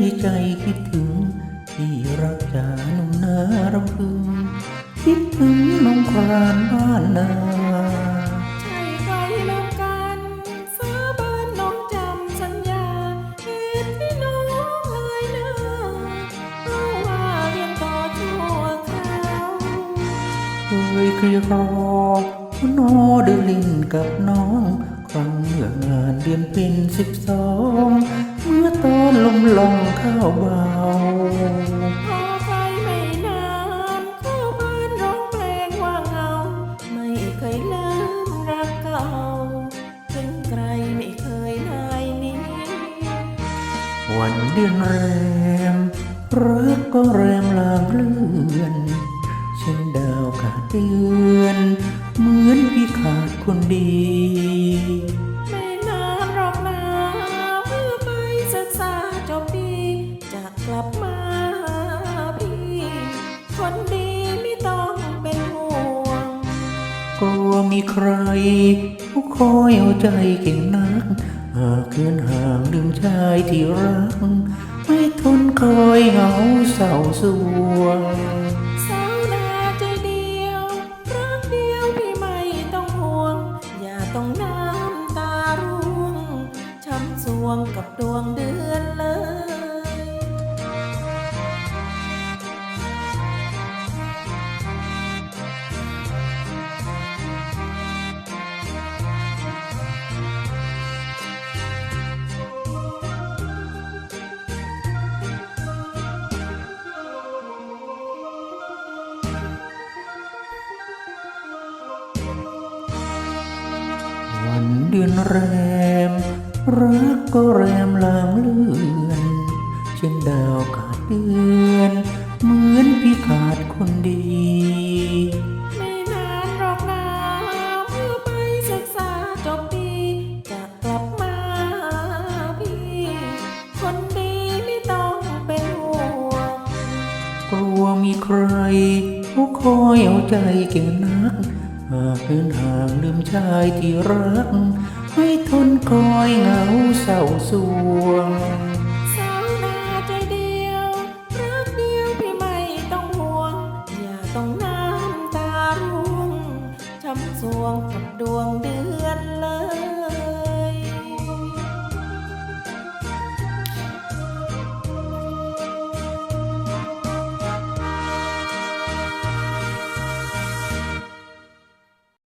คิดถึงที่รักจานุ่มนารำพึงคิดถึงน้องครานบ้านนาใช่ใครลืมกันสาบานน้องจำสัญญาเหตุที่น้องหายหน้าเพราะว่าเรียนต่อชัวคราวเคยเคยร์รอโนเดินลินกับน้อง ครั้งเมื่องานเดือนเป็นสิบสอง มลมลองเข้าวเบา พอไปไม่นานเข้าบ้านร้องเพลงว่าเหงา ไม่เคยลืมรักเก่าถึงไกลไม่เคยนายนี้วันเดือนแรมรักก็แรมลางเลื่อนเช่นดาวขาดเดือน กลัวมีใครผู้คอยเอาใจเก่งนัก หากเกินห่างลืมชายที่รัก ไม่ทนคอยเหงาเศร้าสวงสาวนาใจเดียวรักเดียวพี่ไม่ต้องห่วง อย่าต้องน้ำตาร่วงช้ำสวงกับดวงเดือนเลย วันเดือนแรม รักก็แรมลางเลือนเช่นดาวขาดเดือน เหมือนพี่ขาดคนดีไม่นานหรอกนะเมื่อไปศึกษาจบดีจะกลับมาหาพี่ คนดีไม่ต้องเป็นห่วงกลัวมีใครผู้คอยเอาใจเก่งนัก เดินห่างลืมชายที่รักไม่ทนคอยเหงาเศร้าสวง สาวนาใจเดียวรักเดียวพี่ไม่ต้องห่วง อย่าต้องน้ำตาร่วงช้ำสวงกับดวงเดือน